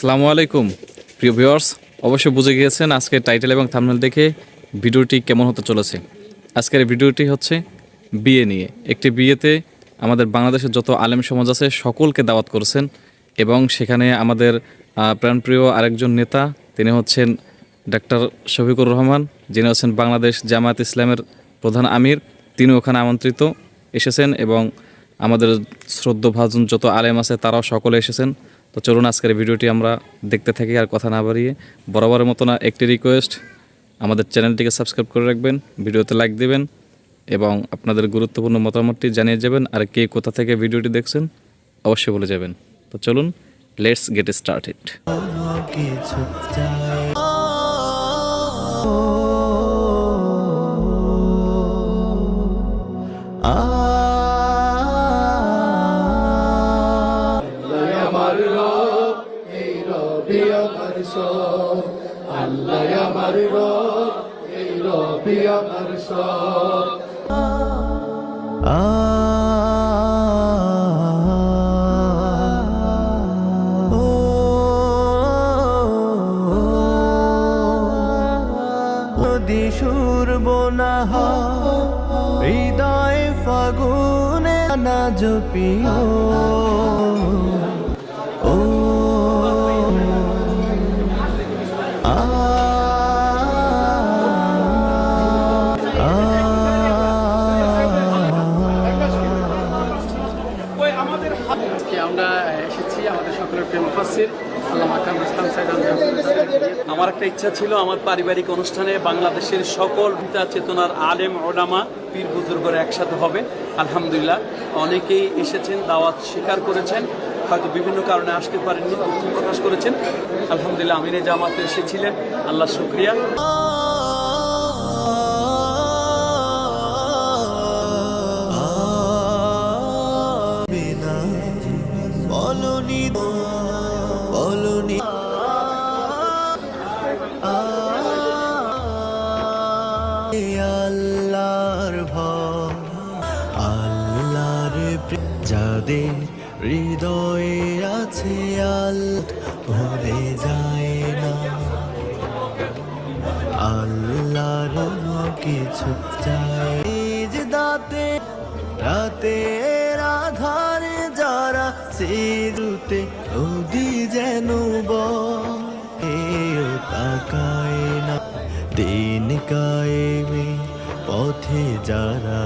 আসসালামু আলাইকুম। প্রিয় ভিউয়ার্স, অবশ্যই বুঝে গিয়েছেন আজকে টাইটেল এবং থামনেল দেখে ভিডিওটি কেমন হতে চলেছে। আজকের ভিডিওটি হচ্ছে বিয়ে নিয়ে। একটি বিয়েতে আমাদের বাংলাদেশের যত আলেম সমাজ আছে, সকলকে দাওয়াত করেছেন এবং সেখানে আমাদের প্রাণপ্রিয় আরেকজন নেতা, তিনি হচ্ছেন ডাক্তার শফিকুর রহমান, যিনি হচ্ছেন বাংলাদেশ জামায়াত ইসলামের প্রধান আমির। তিনি ওখানে আমন্ত্রিত এসেছেন এবং আমাদের শ্রদ্ধভাজন যত আলেম আছে, তারাও সকলে এসেছেন। তো চলুন আজকের ভিডিওটি আমরা দেখতে থাকি আর কথা না বাড়িয়ে। বরাবরের মতো না, একটি রিকোয়েস্ট আমাদের চ্যানেলটিকে সাবস্ক্রাইব করে রাখবেন, ভিডিওতে লাইক দেবেন এবং আপনাদের গুরুত্বপূর্ণ মতামতটি জানিয়ে যাবেন আর কে কোথা থেকে ভিডিওটি দেখছেন অবশ্যই বলে যাবেন। তো চলুন লেটস গেট স্টার্টেড আমার সব আল্লাহ আমার রব এই রবি আমার সব। হৃদয় ফাগুনে না জপিও। আমরা এসেছি, আমাদের সকলের প্রেম মুফাসির আল্লামা কামরুল ইসলাম আমার একটা ইচ্ছা ছিল, আমার পারিবারিক অনুষ্ঠানে বাংলাদেশের সকল ভিতা চেতনার আলেম, ওলামা, পীর বুজুর্গরা একসাথে হবে। আলহামদুলিল্লাহ, অনেকেই এসেছেন, দাওয়াত স্বীকার করেছেন। হয়তো বিভিন্ন কারণে আসতে পারেননি দুঃখ প্রকাশ করেছেন। আলহামদুলিল্লাহ, আমিনে জামাতে এসেছিলেন। আল্লাহ শুক্রিয়া। আল্লাহর ভয়, আল্লাহর যাদের হৃদয়ে আছে আল ভুলে যায় না। আল্লাহর কিছু চাই নিজ দাতে রাতে আধারে যারা সেরুতে নদী যেন বউ তাকায় না। দিন কায়েমে পথে যারা